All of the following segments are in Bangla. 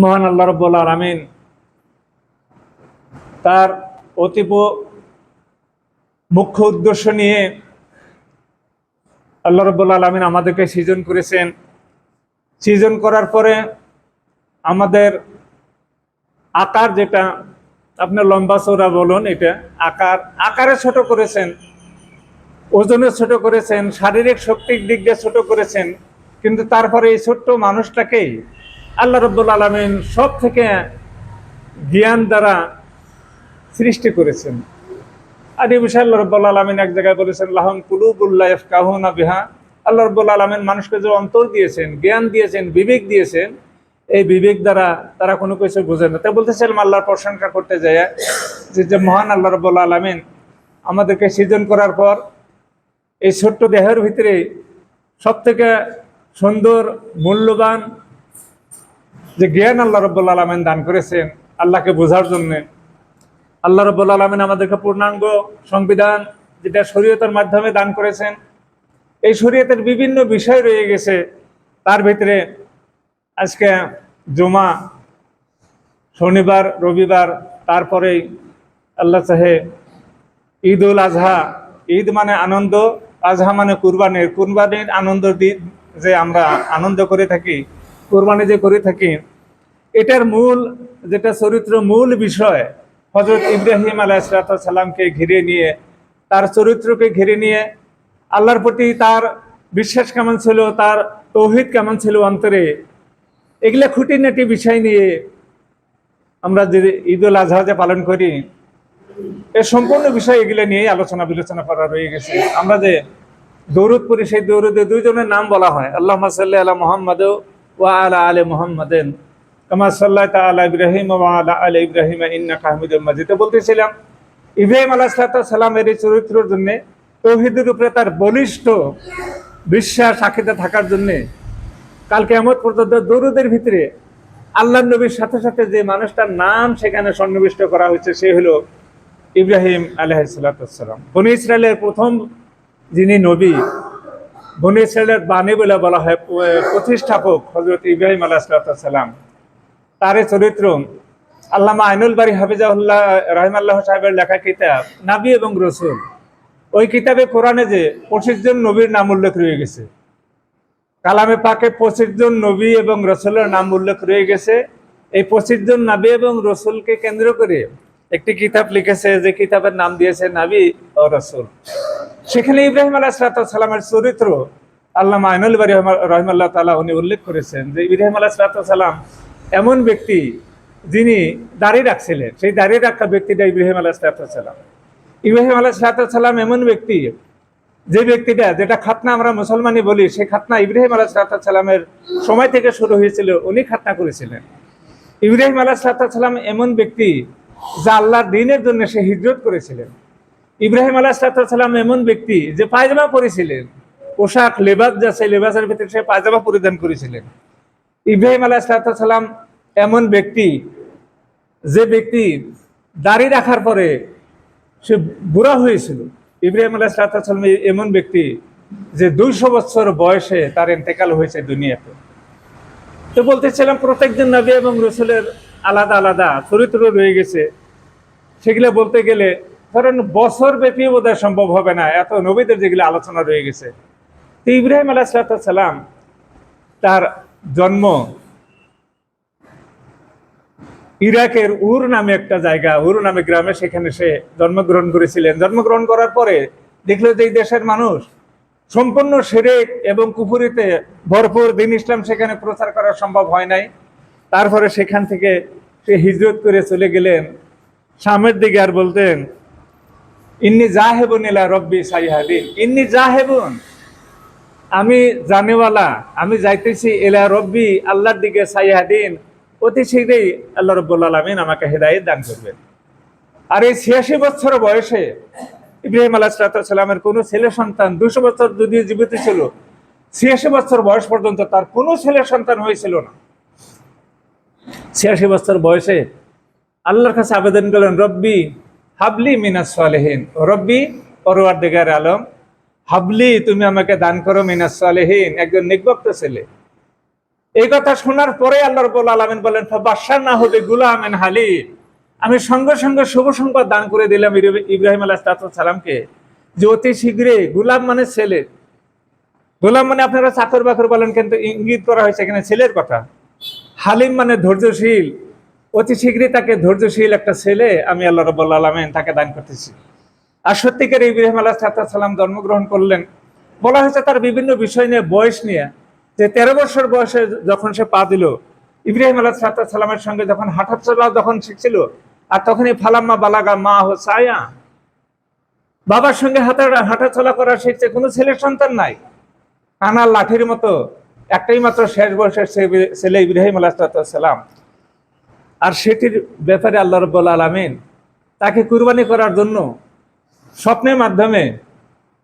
মহান আল্লাহ রব্বুল আলমিন তার অতীব মুখ্য উদ্দেশ্য নিয়ে আল্লাহ রব্বুল আলমিন আমাদেরকে সৃজন করেছেন। সৃজন করার পরে আমাদের আকার যেটা আপনার লম্বা চৌড়া বলুন এটা, আকার, আকারে ছোট করেছেন, ওজনে ছোট করেছেন, শারীরিক শক্তির দিক দিয়ে ছোট করেছেন, কিন্তু তারপরে এই ছোট্ট মানুষটাকেই আল্লাহ রব্বুল আলমিন সব থেকে জ্ঞান দ্বারা সৃষ্টি করেছেন। আর এই বিষয়ে আল্লাহ রব্বুল আলমিন এক জায়গায় বলেছেন, লাহম কুলুবুল্লাহ কাহুনা বিহা। আল্লাহ রব্বুল আলমিন মানুষকে যে অন্তর দিয়েছেন, জ্ঞান দিয়েছেন, বিবেক দিয়েছেন, এই বিবেক দ্বারা তারা কোনো কিছু বোঝে না। তাই বলতেছিলাম আল্লাহর প্রশংসা করতে যায় যে যে মহান আল্লাহ রব্বুল আলমিন আমাদেরকে সৃজন করার পর এই ছোট্ট দেহের ভিতরে সব থেকে সুন্দর, মূল্যবান যে জ্ঞান আল্লাহ রব্বুল আলমিন দান করেছেন আল্লাহকে বোঝার জন্যে। আল্লাহ রব্বুল আলমিন আমাদেরকে পূর্ণাঙ্গ সংবিধান যেটা শরীয়তের মাধ্যমে দান করেছেন, এই শরীয়তের বিভিন্ন বিষয় রয়ে গেছে, তার ভিতরে আজকে জুমা, শনিবার, রবিবার, তারপরেই আল্লাহ চাহে ঈদ উল আজহা, ঈদ মানে আনন্দ, আজহা মানে কুরবানির কুরবানির আনন্দ যে আমরা আনন্দ করে থাকি। কুরবানি যে করে থাকি, এটার মূল, যেটা চরিত্র মূল বিষয় হজরত ইব্রাহিম আলাইসালামকে ঘিরে নিয়ে, তার চরিত্রকে ঘিরে নিয়ে, আল্লাহর প্রতি তার বিশ্বাস কেমন ছিল, তার তৌহিদ কেমন ছিল অন্তরে, এগুলা খুঁটিনাটি বিষয় নিয়ে আমরা যে ঈদ উল আজহা যে পালন করি, এর সম্পূর্ণ বিষয় এগুলো নিয়ে আলোচনা বিলোচনা করা রয়ে গেছে। আমরা যে দৌরদ করি সেই দৌরদে দুইজনের নাম বলা হয়। আল্লাহ সাল্লাহ আলা মোহাম্মদ ওয়া আলা আলে মোহাম্মদেন। কামা সাল্লাহ তালা ইব্রাহিম ওয়া আলা আলে ইব্রাহিম ইন্না কাহমিদ মাজিদে। বলতেছিলাম, ইব্রাহিম আলাহ সাল্লামের এই চরিত্রের জন্য, তৌহিদের উপরে তার বলিষ্ঠ বিশ্বাস আখিতে থাকার জন্যে কালকে এমন পর্যন্ত দৌরদের ভিতরে আল্লাহ নবীর সাথে সাথে যে মানুষটার নাম সেখানে সন্নিবিষ্ট করা হয়েছে, সে হলো ইব্রাহিম আলহাম বনি ইসরায়েলের প্রথম যিনি নবী বনি ইসরায়েলের বাণী বলে বলা হয় প্রতিষ্ঠাপক হজরত ইব্রাহিম আলাহিসাল্লাম তার চরিত্র আল্লামা আইনুল বাড়ি হাফিজাউল্লাহ রহিমাল্লাহ সাহেবের লেখা কিতাব, নাবি এবং রসুল। ওই কিতাবে কোরআনে যে পঁচিশ জন নবীর নাম উল্লেখ রয়ে গেছে। কালামে পাকে পঁচিশ জন নবী এবং রসুলের নাম উল্লেখ রয়ে গেছে। এই পঁচিশ জন নবী এবং রসুলকে কেন্দ্র করে একটি কিতাব লিখেছে, যে কিতাবের নাম দিয়েছে নাবি রসুল। সেখানে ইব্রাহিম আলাহ চরিত্র আল্লাহ আইনুল রহমাল্লাহ তালা উনি উল্লেখ করেছেন যে ইব্রাহিম আলাহ এমন ব্যক্তি যিনি দাঁড়িয়ে রাখছিলেন। সেই দাঁড়িয়ে রাখা ব্যক্তিটা ইব্রাহিম আলাহ ইব্রাহিম আলাহ এমন ব্যক্তি, যে ব্যক্তিটা যেটা খাতনা আমরা মুসলমানই বলি, সেই খাতনা ইব্রাহিম আলাহ সালামের সময় থেকে শুরু হয়েছিল, উনি খাতনা করেছিলেন। ইব্রাহিম আলাহ সালাম এমন ব্যক্তি, যা আল্লাহর দিনের জন্য সে হিজরত করেছিলেন। ইব্রাহিম আলাহ সালাম এমন ব্যক্তি যে পায়জামা পরেছিলেন। পোশাক, লেবাস, যা সেই লেবাসের ভিতরে সে পায়জামা পরিধান করেছিলেন। ইব্রাহিম আলাহ সালাম এমন ব্যক্তি যে ব্যক্তি দাড়ি রাখার পরে সে বুড়া হয়েছিল। ইব্রাহিম আলাহ সালাম এমন ব্যক্তি যে দুইশো বছর বয়সে তার ইন্তেকাল হয়েছে দুনিয়াতে। তো বলতেছিলাম প্রত্যেকজন নবী এবং রসুলের আলাদা আলাদা চরিত্র রয়ে গেছে। সেগুলো বলতে গেলে ধরেন বছর ব্যাপী বোধহয় সম্ভব হবে না। এত নবীদের যেগুলো আলোচনা রয়ে গেছে। তো ইব্রাহিম আলাহ সালাম তার জন্ম ইরাকের উর নামে একটা জায়গা উর নামে গ্রামে সেখানে সে জন্মগ্রহণ করেছিলেন। জন্মগ্রহণ করার পরে দেখল যে এই দেশের মানুষ সম্পূর্ণ সেরেক এবং কুপুরিতে ভরপুর। দিন ইসলাম সেখানে প্রচার করা সম্ভব হয় নাই। তারপরে সেখান থেকে সে হিজরত করে চলে গেলেন। সামের দিকে আর বলতেন ইন্নি জাহেবুন ইলা রব্বি সাইহাদিন ইন্নি জাহেবুন। আমি জানেওয়ালা, আমি যাইতেছি এলা রব্বি, আল্লাহর দিকে সাইহাদিন। অতি শীঘ্রই আল্লাহ রব্বুল আলমিন আমাকে হেদায়ত দান করবেন। আর এই ছিয়াশি বছর বয়সে ইব্রাহিম আলাহ সালামের কোনো ছেলে সন্তান দুশো বছর যদিও জীবিত ছিল, ছিয়াশি বছর বয়স পর্যন্ত তার কোনো ছেলে সন্তান হয়েছিল না। ছিয়াশি বছর বয়সে আল্লাহর কাছে আবেদন করলেন, রব্বি হাবলি মিনাস সালেহীন। রব্বি পরোয়ার দিগার আলম, হাবলি, তুমি আমাকে দান করো মিনাস সালেহীন, একজন নির্বক্ত ছেলে। এই কথা শোনার পরে আল্লাহ রবুল আলমিন বলেন বাসার না হবে গুলামেন হালি আমি সঙ্গে সঙ্গে শুভ সংবাদ দান করে দিলাম ইব্রাহিম- আলাহ সালামকে। যে অতি শীঘ্রই গুলাম মানে ছেলে। গোলাম মানে আপনারা চাকর বাকর বলেন, কিন্তু ইঙ্গিত করা হয়েছে এখানে ছেলের কথা। হালিম মানে ধৈর্যশীল। অতি শীঘ্রই তাকে ধৈর্যশীল একটা ছেলে আমি আল্লাহ রব্বুল আলমেন তাকে দান করতেছি। আর সত্যিকার ইব্রাহিম আল্লাহ সাল্লাম জন্মগ্রহণ করলেন। বলা হয়েছে তার বিভিন্ন বিষয় নিয়ে, বয়স নিয়ে, যে তেরো বছর বয়সে যখন সে পা দিল, ইব্রাহিম আল্লাহ সাল্লামের সঙ্গে যখন হাঁটা চলা যখন শিখছিল আর তখনই ফালাম্মা বালাগা মা হো সায়া। বাবার সঙ্গে হাঁটা হাঁটা চলা করা শিখছে কোনো ছেলের সন্তান নাই। কানার লাঠির মতো একটাই মাত্র শেষ বয়সের ছেলে ইব্রাহিম আলাহাতাম আর সেটির ব্যাপারে আল্লাহ রব্বুল আলমিন তাকে কুরবানি করার জন্য স্বপ্নের মাধ্যমে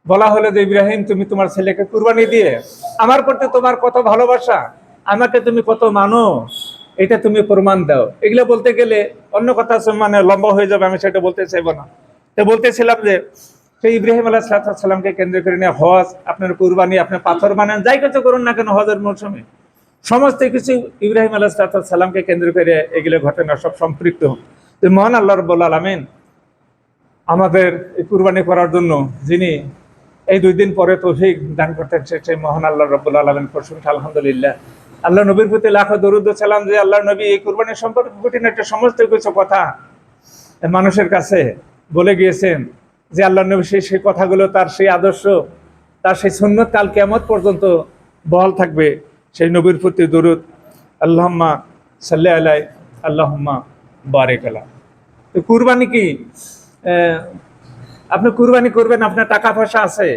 বলা হলো যে, ইব্রাহিম, তুমি তোমার ছেলেকে কুরবানি দিয়ে আমার প্রতি তোমার কত ভালোবাসা, আমাকে তুমি কত মানো, এটা তুমি প্রমাণ দাও। এগুলো বলতে গেলে অন্য কথা মানে লম্বা হয়ে যাবে, আমি সেটা বলতে চাইব না। তো বলতেছিলাম যে, সেই ইব্রাহিম আলাহ সাল্লামকে কেন্দ্র করে নিয়ে হজ, আপনার কুরবানি, আপনার পাথর বানান, যাই কিছু করুন না কেন, হজের মৌসুমে। সমস্ত কিছু ইব্রাহিম আলাহ সাল্লামকে কেন্দ্র করে এগুলো ঘটনা সব সম্পৃক্ত। তো মহান আল্লাহ রব্বুল আলমিন আমাদের এই কুরবানি করার জন্য যিনি এই দুই দিন পরে তৌফিক দান করতেন সেই মহান আল্লাহ রব্বুল আলমিন প্রশংসা, আলহামদুলিল্লাহ। আল্লাহ নবীর প্রতি লাখো দরুদ সালাম যে আল্লাহ নবী এই কুরবানির সম্পর্কে খুঁটিনাটি সমস্ত কিছু কথা মানুষের কাছে বলে গিয়েছেন যে আল্লাহ নবী সেই সেই কথাগুলো, তার সেই আদর্শ, তার সেই সুন্নত কেমত পর্যন্ত বহাল থাকবে। সেই নবীর প্রতি দরুদ, আল্লাহম্মা সাল্লাহ আলাই, আল্লাহম্মা বারেক আলা তো কুরবানি কি? আপনি কুরবানি করবেন, আপনার টাকা পয়সা আছে।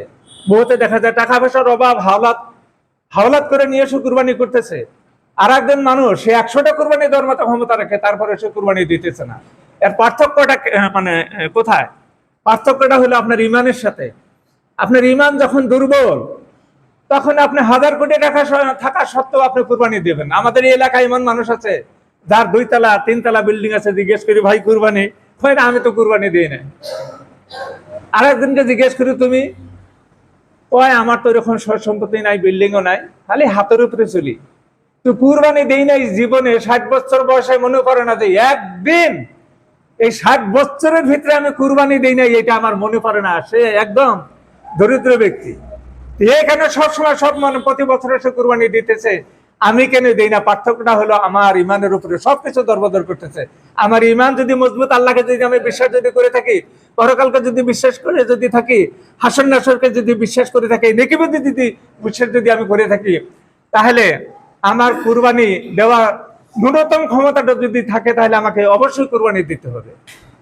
বহুতে দেখা যায় টাকা পয়সার অভাব, হাওলাত হাওলাত করে নিয়ে এসে কুরবানি করতেছে। আর একজন মানুষ, সে একশোটা কুরবানি দেওয়ার মতো ক্ষমতা রাখে, তারপরে সে কুরবানি দিতেছে না। এর পার্থক্যটা মানে কোথায়? পার্থক্যটা হলো আপনার ইমানের সাথে। আপনার ইমান যখন দুর্বল তখন আপনি হাজার কোটি টাকা থাকা সত্ত্বেও আপনি কুরবানি দেবেন আমাদের এই এলাকায় এমন মানুষ আছে, যার দুইতলা, তিনতলা বিল্ডিং আছে, জিজ্ঞেস করি, ভাই, কুরবানি? হয় না, আমি তো কুরবানি দিই না আর একজনকে জিজ্ঞেস করি, তুমি? ওই আমার তো এরকম সম্পত্তি নাই, বিল্ডিংও নাই, খালি হাতের উপরে চলি। তো কুরবানি দেই নাই জীবনে, ষাট বছর বয়সে মনে করে না যে একদিন এই ষাট বছরের ভিতরে আমি কুরবানি দেই নাই, এটা আমার মনে পড়ে না। সে একদম দরিদ্র ব্যক্তি। এখানে সবসময় সব মানে প্রতি বছর সে কুরবানি দিতেছে। আমি কেন দিই না? পার্থক্যটা হলো আমার ইমানের উপরে সবকিছু দরবদর করতেছে। আমার ইমান যদি মজবুত, আল্লাহকে যদি আমি বিশ্বাস যদি করে থাকি, পরকালকে যদি বিশ্বাস করে যদি থাকি, হাসন নাসরকে যদি বিশ্বাস করে থাকি, নেকিবদি যদি বিশ্বাস যদি আমি করে থাকি, তাহলে আমার কুরবানি দেওয়া ন্যূনতম ক্ষমতাটা যদি থাকে, তাহলে আমাকে অবশ্যই কুরবানি দিতে হবে।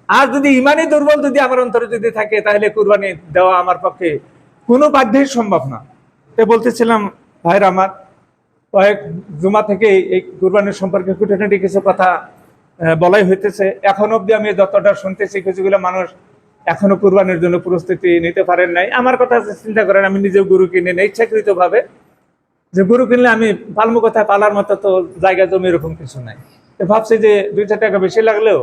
আর যদি ইমানই দুর্বল যদি আমার অন্তরে যদি থাকে, তাহলে কুরবানি দেওয়া আমার পক্ষে কোনো বাধ্যই সম্ভব না। তো বলতেছিলাম, ভাইরা আমার, কয়েক জুমা থেকে এই কুরবানির সম্পর্কে খুঁটিনাটি কিছু কথা বলাই হইতেছে। এখন অবধি আমি যতটা শুনতেছি, কিছুগুলো মানুষ এখনও কুরবানির জন্য প্রস্তুতি নিতে পারেন নাই। আমার কথা চিন্তা করেন, আমি নিজেও গরু কিনে নেই ইচ্ছাকৃত ভাবে যে গরু কিনলে আমি পালমু কোথায়, পালার মতো তো জায়গা, জমি এরকম কিছু নাই। ভাবছি যে দুই চার টাকা বেশি লাগলেও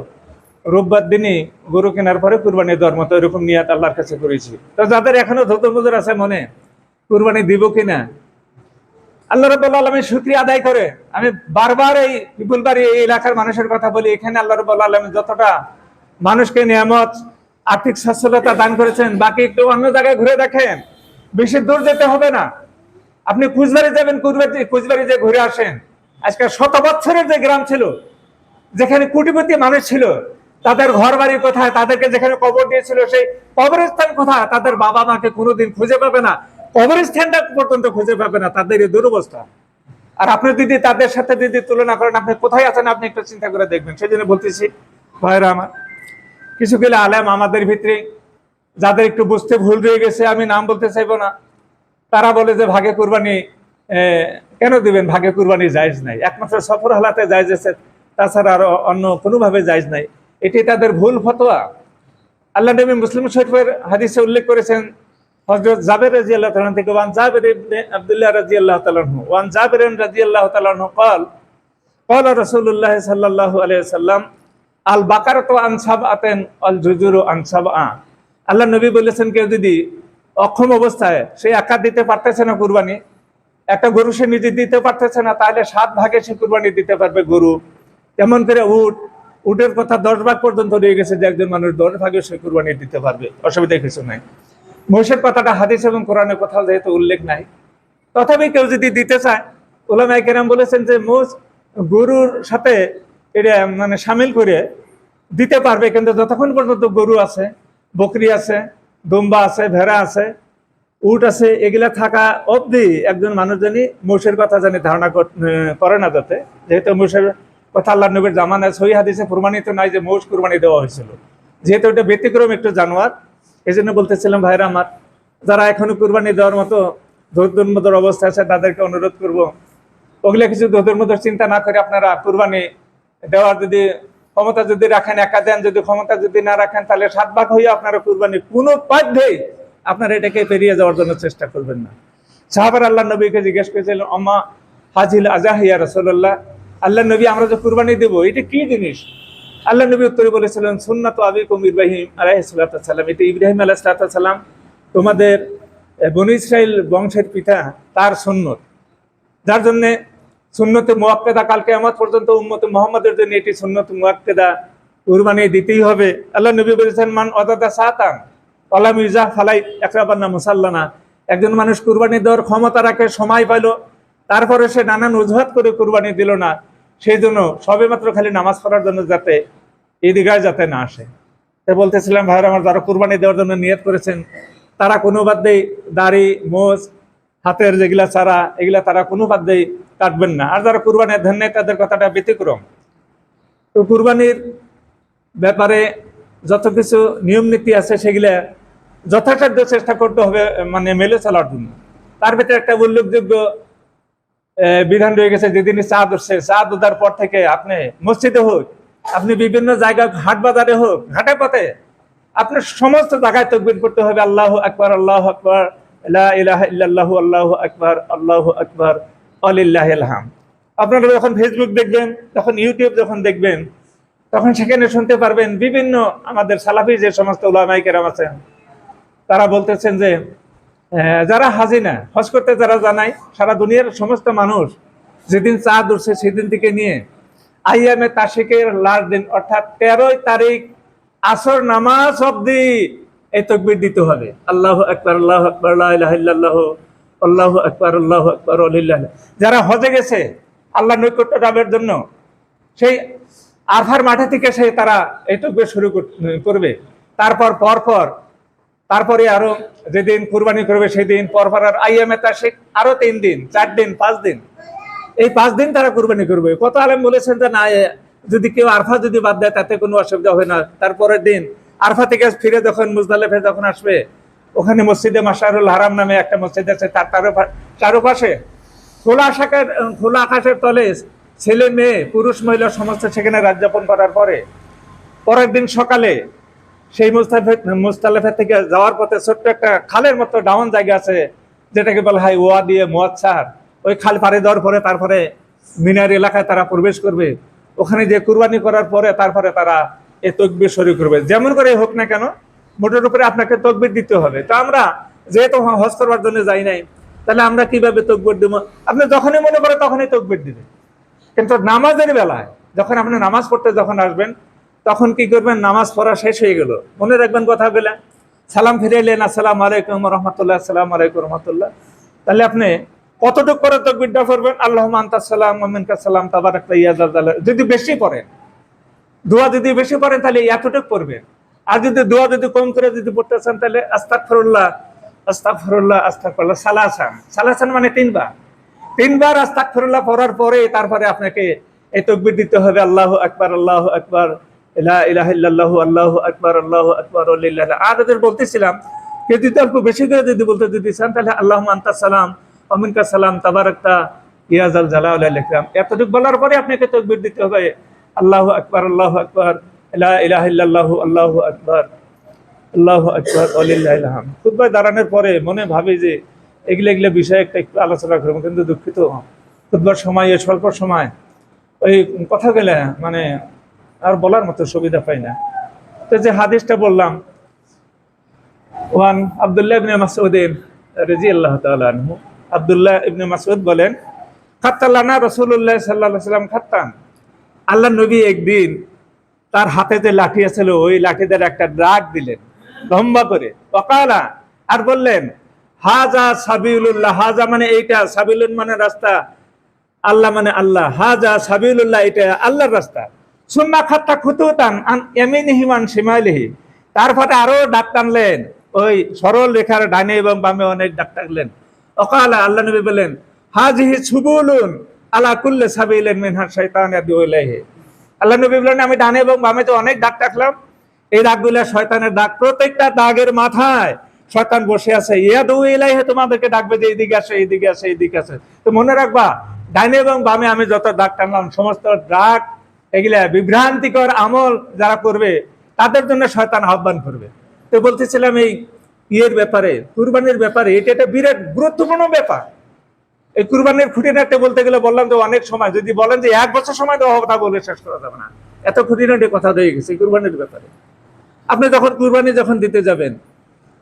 রোববার দিনই গরু কেনার পরে কুরবানি দেওয়ার মতো এরকম নিয়াত আল্লাহর কাছে করেছি। তো যাদের এখনও ধত মজুর আছে মনে, কুরবানি দিব কিনা? আল্লাহ রব্বুল আলমী শুক্রিয়া আদায় করে। আমি বারবার এই বিপুলবাড়ি এই এলাকার মানুষের কথা বলি, এখানে আল্লাহ রব্বুল আলমী যতটা মানুষকে নিয়ামত, আর্থিক সচ্ছলতা দান করেছেন, বাকি একটু অন্য জায়গায় ঘুরে দেখেন, বেশি দূর যেতে হবে না। আপনি কুচবাড়ি যাবেন, কুচবাড়ি কুচবাড়ি যে ঘুরে আসেন, আজকে শত বছরের যে গ্রাম ছিল, যেখানে কোটিপতি মানুষ ছিল তাদের ঘর বাড়ি কোথায় তাদেরকে যেখানে কবর দিয়েছিল সেই কবরস্থান কোথায় তাদের বাবা মাকে কোনোদিন খুঁজে পাবে না। কবরস্থানটা পর্যন্ত খুঁজে পাবে না, তাদের এই দুরবস্থা। আর আপনি যদি তাদের সাথে যদি তুলনা করেন, আপনি কোথায় আছেন আপনি একটু চিন্তা করে দেখবেন। সেই জন্য বলতেছি, ভাইরা আমার, কিছু কিছু আলেম আমাদের ভিতরে, যাদের একটু বুঝতে ভুল রয়ে গেছে, আমি নাম বলতে চাইব না। তারা বলে যে ভাগে কুরবানি কেন দিবেন? ভাগে কুরবানি জায়জ নাই। একমাত্র সফর হালাতে জায়জ আছে, তাছাড়া আর অন্য কোনোভাবে জায়জ নাই। এটি তাদের ভুল ফতোয়া। আল্লাহ নবী মুসলিম শরীফের হাদিসে উল্লেখ করেছেন হজরত জাবের রাজি আল্লাহ তালন থেকে, ওয়ান জাবের ইবনে আবদুল্লাহ রাজি আল্লাহ ওয়ান জাবের রাজি আল্লাহ তালু কল কল রসুল্লাহ সাল্লাহ আলিয়া আল বাকার তো আনসাব আতেন অল জুজুরো আনসাব আ আল্লাহ নবী বলেছেন, কেউ যদি অক্ষম অবস্থায় সে একা দিতে পারতেছে না কুরবানি, একটা গরু সে নিজে দিতে পারতেছে না, তাহলে সাত ভাগে সে কুরবানি দিতে পারবে গরু। তেমন করে উট উটের কথা দশ ভাগ পর্যন্ত রয়ে গেছে যে একজন মানুষ দশ ভাগে সে কুরবানি দিতে পারবে। অসুবিধা কিছু নাই। মহিষের কথাটা হাদিস এবং কোরআনে কোথাও যেহেতু উল্লেখ নাই, তথাপি কেউ যদি দিতে চায় ওলামাই কেরাম বলেছেন যে মোষ গরুর সাথে এটা মানে সামিল করে দিতে পারবে, কিন্তু যতক্ষণ পর্যন্ত গরু আছে, বকরি আছে, দুম্বা আছে, ভেড়া আছে, উট আছে, এগুলা থাকা অবধি একজন মানুষ জানি মোষের কথা জানি ধারণা করে না যাতে যেহেতু মোষের কথা আল্লাহ নবীর জামানায় সহি হাদিসে প্রমাণিত নাই যে মোষ কুরবানি দেওয়া হয়েছিল। যেহেতু এটা ব্যতিক্রম একটু জানোয়ার এই জন্য বলতেছিলাম, ভাইরা আমার, যারা এখনও কুরবানি দেওয়ার মতো ধৈর্যমতর অবস্থা আছে, তাদেরকে অনুরোধ করব, ওগুলো কিছু ধৈর্যমতর চিন্তা না করে আপনারা কুরবানি দেওয়ার যদি ক্ষমতা যদি রাখেন একা দেন যদি ক্ষমতা যদি না রাখেন, তাহলে সাত ভাগ হয়ে আপনারা কুরবানি কোনো বাধ্যেই আপনারা এটাকে পেরিয়ে যাওয়ার জন্য চেষ্টা করবেন না। সাহাবার আল্লাহ নবীকে জিজ্ঞেস করেছিলেন অম্মা হাজিল আজাহিয়া রসল্লাহ আল্লাহ নবী আমরা যে কুরবানি দেব এটা কি জিনিস? আল্লাহ নবী উত্তরে বলেছিলেন সুন্নাত আবিকুম ইব্রাহিম আলাইসালাম এটা ইব্রাহিম আলাইসালাম তোমাদের আহ, বনি ইসরাইল বংশের পিতা তার সুন্নত। যার জন্য সুন্নতে মুয়াক্কেদা কালকে আমার পর্যন্ত উম্মত মোহাম্মদের জন্য এটি সুন্নত মুয়াক্কেদা কুরবানি দিতেই হবে। আল্লাহ নবী বলেছেন মান অদাদা সাতান অলাম ইজা ফালাই একরাবান্না মুসাল্লানা। একজন মানুষ কুরবানি দেওয়ার ক্ষমতা রাখে সময় পাইলো তারপরে সে নানান অজুহাত করে কুরবানি দিল না। সেই জন্য সবেমাত্র খালি নামাজ পড়ার জন্য যাতে ঈদগায় যাতে না আসে। বলতেছিলাম, ভাইয়ের, আমার যারা কুরবানি দেওয়ার জন্য নিয়ত করেছেন, তারা কোনো বাদ্যেই দাড়ি, মোজ, হাতের যেগুলা চারা, এগুলা তারা কোনো বাদ্যেই কাটবেন না। আর যারা কুরবানির ধ্যান নেই, তাদের কথাটা ব্যতিক্রম। তো কুরবানির ব্যাপারে যত কিছু নিয়ম নীতি আছে, সেগুলা যথাসাধ্য চেষ্টা করতে হবে মানে মেলে চলার জন্য। তার ভিতরে একটা উল্লেখযোগ্য বিধান রয়ে গেছে যেদিনই চাঁদ উঠছে। চাঁদ উঠার পর থেকে আপনি মসজিদে হোক, আপনি বিভিন্ন জায়গায় হাট বাজারে হোক, ঘাটে পথে আপনার সমস্ত জায়গায় তকবির করতে হবে, আল্লাহ আকবর আল্লাহ আকবর ইল্লাল্লাহু, আল্লাহু আকবার আল্লাহু আকবার আলিল্লাহিল আপনারা যখন ফেসবুক দেখবেন, তখন ইউটিউব যখন দেখবেন, তখন সেখানে শুনতে পারবেন বিভিন্ন আমাদের সালাফি যে সমস্ত ওলামাই কেরাম আছেন, তারা বলতেছেন যে যারা হাজিনা হজ করতে যারা জানায় সারা দুনিয়ার সমস্ত মানুষ যেদিন চাঁদ উঠছে সেদিন থেকে নিয়ে আইয়ামে তাসিকের লাস্ট দিন, অর্থাৎ তেরোই তারিখ আসর নামাজ অব্দি এই তকবির দিতে হবে। আল্লাহ আকবর আল্লাহ আকবর আল্লাহ আল্লাহ আকবর আল্লাহ আকবর আলিল্লাহ যারা হজে গেছে আল্লাহ নৈকট্য লাভের জন্য, সেই আরফার মাঠে থেকে সে তারা এই তকবির শুরু কর- করবে। তারপর পর পর তারপরে আরও যেদিন কুরবানি করবে সেদিন পরপর আর আইএমএ তাসিক আরও তিন দিন, চার দিন, পাঁচ দিন। এই পাঁচ দিন তারা কুরবানি করবে। কত আলেম বলেছেন যে না যদি কেউ আরফা যদি বাদ দেয়, তাতে কোনো অসুবিধা হবে না। তারপরের দিন আরফা থেকে ফিরে যখন মুজদালেফে যখন আসবে, ওখানে মসজিদে মাসারুল হারাম নামে একটা মসজিদ আছে, তার চারোপা- চারোপাশে খোলা আকাশের খোলা আকাশের তলে ছেলে, মেয়ে, পুরুষ, মহিলা, সমস্ত সেখানে রাত যাপন করার পরে, পরের দিন সকালে সেই মুস্তাফে থেকে যাওয়ার পথে ছোট্ট একটা খালের মতো ডাউন জায়গা আছে, যেটাকে বলা হয় ওয়া দিয়ে মোয়াচ্ছার ওই খাল পাড়ে দেওয়ার পরে তারপরে মিনার এলাকায় তারা প্রবেশ করবে। ওখানে যে কুরবানি করার পরে তারপরে তারা এই তকবির শুরু করবে। যেমন করে হোক না কেন, মোটের উপরে আপনাকে তকবির দিতে হবে। তো আমরা যেহেতু হজ করবার জন্য যাই নাই, তাহলে আমরা কীভাবে তকবির দেবো? আপনি যখনই মনে করে তখনই তকবির দিবেন। কিন্তু নামাজের বেলায়, যখন আপনি নামাজ পড়তে যখন আসবেন তখন কি করবেন? নামাজ পড়া শেষ হয়ে গেল। মনে রাখবেন কথা বলে সালাম ফিরে এলেন, আসসালাম আলাইকুম রহমতুল্লাহ, আসসালাম আলাইকুম রহমতুল্লাহ। তাহলে আপনি কতটুকু করে তকবিরটা করবেন আল্লাহ আন্তাসালাম আমিনকা সালাম তাবার একটা ইয়াজাল যদি বেশি পড়েন। দোয়া যদি বেশি পড়েন, তাহলে এতটুকু পড়বেন। আর যদি দোয়া যদি কম করে যদি পড়তে চান তাহলে আস্তাকফরুল্লাহ আস্তাকফরুল্লাহ আস্তাকফরুল্লাহ সালাসান। সালাসান মানে তিনবার। তিনবার আস্তাকফিরুল্লাহ পড়ার পরে তারপরে আপনাকে এই তকবির দিতে হবে, আল্লাহ আকবার আল্লাহ আকবার। আল্লাহু আকবার আল্লাহু আকবার আর বলতেছিলাম যদি অল্প বেশি করে যদি বলতে যদি চান, তাহলে আল্লাহ আন্তা সালাম, অমিনকা সালাম, তাবারাকতা ইয়াজাল জালাল ইকরাম। এতটুকু বলার পরে আপনাকে তকবির দিতে হবে, আল্লাহু আকবার আল্লাহু আকবার ইলাহা আল্লাহু আকবার, আল্লাহ আকবর আলিল্লাহ খুদ্ায় দাঁড়ানোর পরে মনে ভাবি যে এগুলো এগুলো বিষয়ে একটা একটু আলোচনা করব, কিন্তু দুঃখিত। খুদ্বার সময়, স্বল্প সময়। ওই কথা গেলে মানে আর বলার মতো সুবিধা পাই না। তো যে হাদিসটা বললাম, ওয়ান আবদুল্লাহ ইবনে মাসউদিন রাদিয়াল্লাহু তাআলা আনহু, আব্দুল্লাহ ইবনে মাসুদ বলেন খাত্তাল্লানা রসুল্লাহ সাল্লাহ সাল্লাম খাত্তান। আল্লাহ নবী একদিন তার হাতে যে লাঠি আছিল, ওই লাঠিদের একটা ড্রাগ দিলেন, লম্বা করে। অকালা আর বললেন, হাজা সাবিউল্লাহ হাজা মানে এইটা, সাবিলুন মানে রাস্তা, আল্লাহ মানে আল্লাহ, হাজা সাবিউল্লাহ এটা আল্লাহর রাস্তা। সুম্মা খাত্তা খুতুতান আন হিমান মান শিমালিহি তারপরে আরও ডাক টানলেন ওই সরল রেখার ডানে এবং বামে অনেক ডাক টানলেন অকালা আল্লাহ নবী বলেন হাজিহি সুবুলুন আলা কুল্লে সাবিলেন মিনহা শাইতান ইয়াদুইলাইহি আল্লাহ নবী বলেন আমি ডানে এবং বামে তো অনেক ডাক টাকলাম এই ডাকগুলো শয়তানের ডাক প্রত্যেকটা দাগের মাথায়। শয়তান বসে আছে ইয়াদু ইলাইহি, তোমাদেরকে ডাকবে যে এইদিকে আসে এইদিকে আসে এইদিকে আসে। তো মনে রাখবা ডাইনে এবং বামে আমি যত ডাক টানলাম সমস্ত ডাক এগুলা বিভ্রান্তিকর আমল যারা করবে, তাদের জন্য শয়তান আহ্বান করবে। তো বলতেছিলাম এই ইয়ের ব্যাপারে, কুরবানির ব্যাপারে, এটা একটা বিরাট গুরুত্বপূর্ণ ব্যাপার। এই কুরবানির খুঁটিনাটি বলতে গেলে বললাম তো অনেক সময়, যদি বলেন যে এক বছর সময় দেওয়া কথা বলে শেষ করা যাবে না। এত খুঁটিনাটি কথা হয়ে গেছে কুরবানির ব্যাপারে। আপনি যখন কুরবানি যখন দিতে যাবেন,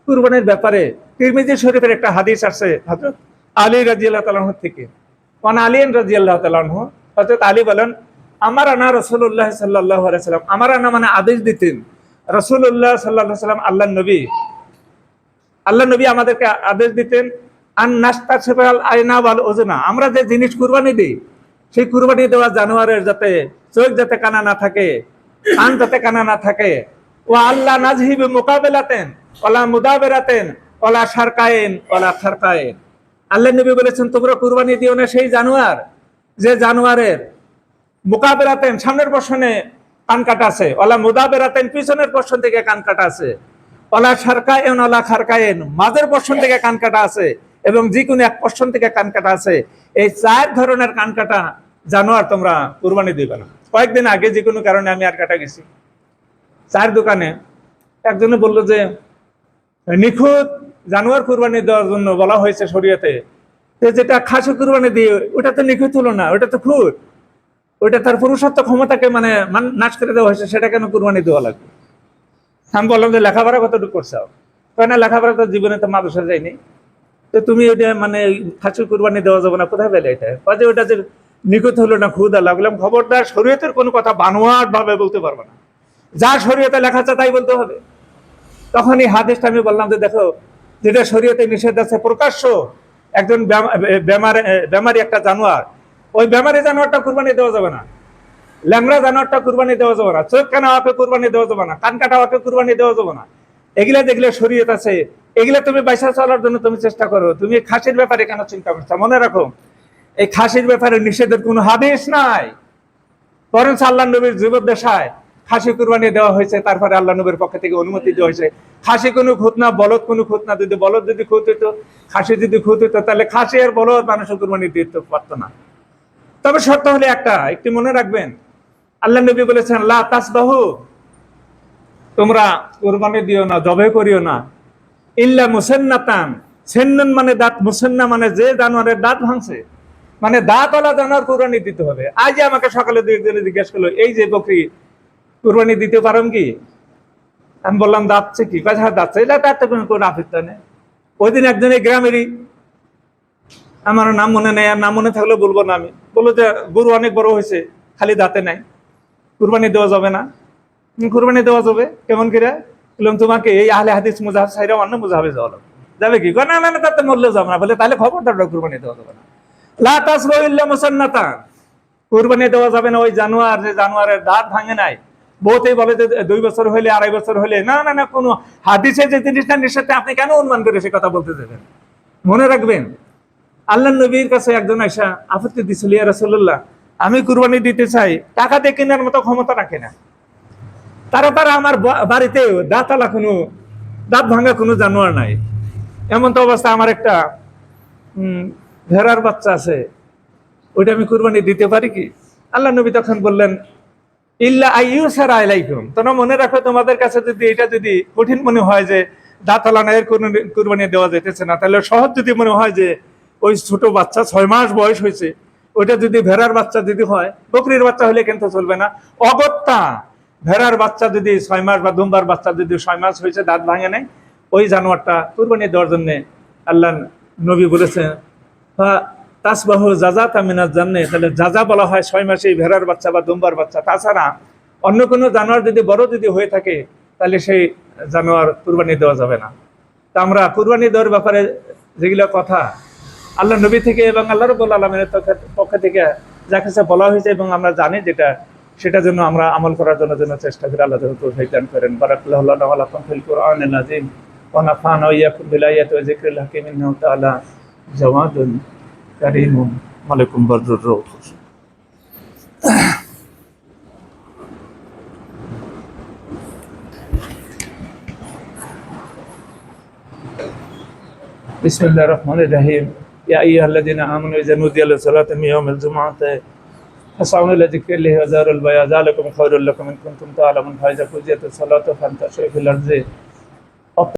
কুরবানির ব্যাপারে তিরমিজি শরীফের একটা হাদিস আছে, হযরত আলী রাদিয়াল্লাহু তাআলা থেকে। ওয়ান আলিন রাদিয়াল্লাহু তাআলা হযরত আলী বলেন আমার আনা রাসূলুল্লাহ সাল্লাল্লাহু আলাইহি সাল্লাম আমার আনা মানে আদেশ দিতেন। রাসূলুল্লাহ সাল্লাল্লাহু আলাইহি সাল্লাম আল্লাহর নবী। আল্লাহ নবী আমাদেরকে আদেশ দিতেন, আন নাস্তা সেপাল আয়না ওয়াল ওজনা আমরা যে জিনিস কুরবানি দিই, সেই কুরবানি দেওয়া জানোয়ারের যাতে চোখ যাতে কানা না থাকে, কান যাতে কানা না থাকে। ও আল্লাহ নাজহিবে মোকাবেলাতেন, ওলা মুদাবেরাতেন, ওলা সারকায়েন ওলা খারকায়েন। আল্লাহ নবী বলেছেন, তোমরা কুরবানি দিও না সেই জানোয়ার, যে জানোয়ারের মোকাবেলাতেন, সামনের বর্ষণে কান কাটা আছে। ওলা মুদাবেরাতেন পিছনের বর্ষণ থেকে কান কাটা আছে। ওলা সারকায়েন ওলা খারকায়েন, মাঝের পর্ষণ থেকে কান কাটা আছে এবং যে কোনো এক পর্ষণ থেকে কান কাটা আছে। এই চার ধরনের কান কাটা জানোয়ার তোমরা কুরবানি দিবে না। কয়েকদিন আগে যে কোনো কারণে আমি আর কাটা গেছি। চার দোকানে একজনে বলল যে, নিখুঁত জানোয়ার কুরবানি দেওয়ার জন্য বলা হয়েছে শরীয়তে যেটা খাসি কুরবানি দিয়ে, ওটা তো নিখুঁত হলো না, ওটা তো খুঁত। ওটা তার পুরুষত্ব ক্ষমতাকে মানে নাশ করে দেওয়া হয়েছে, সেটা কেন কুরবানি দেওয়া লাগবে? আমি বললাম যে লেখাপড়া কতটুকু করছ কেন লেখাপড়া তো জীবনে তো মাদ্রাসা যায়নি। তো তুমি ওইটা মানে খাসি কুরবানি দেওয়া যাবে না, কোথায় পেলে এটা? যে ওটা যে নিখুঁত হলো না, খুদা লাগলাম খবরদার, শরীয়তের কোনো কথা বানোয়াট ভাবে বলতে পারব না। যা শরীয়তে লেখা আছে, তাই বলতে হবে। তখন এই হাদিসটা আমি বললাম যে দেখো, যেটা শরীয়তে নিষেধ আছে, প্রকাশ্য একজন বেমার বেমারি একটা জানোয়ার ওই বেমারি জানোয়ারটা কুরবানি দেওয়া যাবে না। ল্যাংরা জানোয়ারটা কুরবানি দেওয়া যাবে না। চোখ কানা ওকে কুরবানি দেওয়া যাবে না। কান কাটা ওকে কুরবানি দেওয়া যাবে না। এগুলা যেগুলো শরীয়ত আছে, এগুলা তুমি বাইসা চলার জন্য তুমি চেষ্টা করো। তুমি খাসির ব্যাপারে কেন চিন্তা করছ? মনে রাখো, এই খাসির ব্যাপারে নিষেধের কোনো হাদিস নাই। বরং আল্লাহ নবীর জীবদ্দশায় খাসি কুরবানি দেওয়া হয়েছে, তারপরে আল্লাহ নবীর পক্ষ থেকে অনুমতি দেওয়া হয়েছে। খাসি কোনো খুঁত না, বলদ কোনো খুঁত না। যদি বলদ যদি খুঁত হইতো, খাসি যদি খুঁত হইতো, তাহলে খাসি আর বলদ মানুষের কুরবানি দিতে পারতো না। তবে শর্ত হলে একটা, একটি মনে রাখবেন। আল্লাহ নবী বলেছেন, লা তোমরা কোরবানি দিও না জবে করিও না। ইল্লা মুসেন্নাতান সেন্নন মানে দাঁত, মুসেন্না মানে যে জানোয়ারের দাঁত ভাঙছে। মানে দাঁতওয়ালা জানোয়ার কোরবানি দিতে হবে। আজ আমাকে সকালে দুই একজনে জিজ্ঞেস করল, এই যে বকরি, কোরবানি দিতে পারেন কি? আমি বললাম, দাঁতছে কি? কাছে দাঁতছে। এটা তো কোনো আপত্তি নেই। ওই দিন একজনের গ্রামেরই আমার নাম মনে নেই, আর নাম মনে থাকলে বলব না আমি। বলল যে, গরু অনেক বড় হয়েছে, খালি দাঁতে নাই। কুরবানি দেওয়া যাবে না। কুরবানি দেওয়া যাবে? কেমন করে? বললাম, তোমাকে এই আহলে হাদিস মুজাহাব সাইরা অন্য মুজাহাবে যাওয়া যাবে কি? না না তাতে মরলে যাবে না। বলে, তাহলে খবরদার কুরবানি দেওয়া যাবে না। লা তাসবাহু ইল্লা মুসান্নাতান কুরবানি দেওয়া যাবে না ওই জানোয়ার, যে জানোয়ারের দাঁত ভাঙে নাই। বহুতেই বলে যে দুই বছর হলে আড়াই বছর হলে না না না, কোনো হাদিসে যে জিনিসটা নিষেধ, আপনি কেন অনুমান করে সে কথা বলতে দেবেন মনে রাখবেন আল্লাহ নবীর কাছে একজন আইসা আপত্তি দিছিল, ইয়া রাসূলুল্লাহ, আমি কুরবানি দিতে চাই, টাকা দিয়ে কেনার মতো ক্ষমতা রাখে না। তারা তারা আমার বাড়িতে দাঁতালা কোনো, দাঁত ভাঙা কোনো জানোয়ার নাই। এমন তো অবস্থা আমার একটা ভেড়ার বাচ্চা আছে, ওইটা আমি কুরবানি দিতে পারি কি? আল্লাহ নবী তখন বললেন, ইল্লা আইয়ু সারা আলাইকুম। তোমরা মনে রাখো, তোমাদের কাছে যদি এটা যদি কঠিন মনে হয় যে দাঁতালা কুরবানি- কুরবানি দেওয়া যেতেছে না, তাহলে সহজ যদি মনে হয় যে ওই ছোট বাচ্চা ছয় মাস বয়স হয়েছে, ওইটা যদি ভেড়ার বাচ্চা যদি হয়, বকরির বাচ্চা হলে কিন্তু চলবে না। অগত্যা, ভেড়ার বাচ্চা যদি ছয় মাস বা দুম্বার বাচ্চা যদি ছয় মাস হয়েছে, দাঁত ভাঙে নেয় ওই জানোয়ারটা কুরবানি দেওয়ার জন্য আল্লাহ নবী বলেছেন তাসবাহু জাজা তামিনার জান্নে তাহলে যাজা বলা হয় ছয় মাসে ভেড়ার বাচ্চা বা দুম্বার বাচ্চা। তাছাড়া অন্য কোনো জানোয়ার যদি বড় যদি হয়ে থাকে, তাহলে সেই জানোয়ার কুরবানি দেওয়া যাবে না। তা আমরা কুরবানি দেওয়ার ব্যাপারে যেগুলো কথা আল্লাহ নবী থেকে এবং আল্লাহ রবুল আলমের পক্ষ থেকে যা কিছু বলা হয়েছে এবং আমরা জানি যেটা সেটা জন্য আমরা আমল করার জন্য জন্য চেষ্টা করি আল্লাহ তৌফিক দান করেন বারাকাল্লাহু লানা ওয়া লাকুম ফিল কুরআনিল আযীম ওয়া নাফা'না ওয়া ইয়াকুম বিল আয়াতি ওয়া যিকরিল হাকীম ইন্নাহু তাআলা জাওয়াদুন কারীমুন মালিকুম বাররুর রউফ بسم الله الرحمن الرحيم يا أيها الذين آمنوا إذا نودي للصلاة من يوم الجمعة فاسعوا إلى ذكر الله وذروا البيع ذلكم خير لكم إن كنتم تعلمون فإذا قضيت الصلاة فانتشروا في الأرض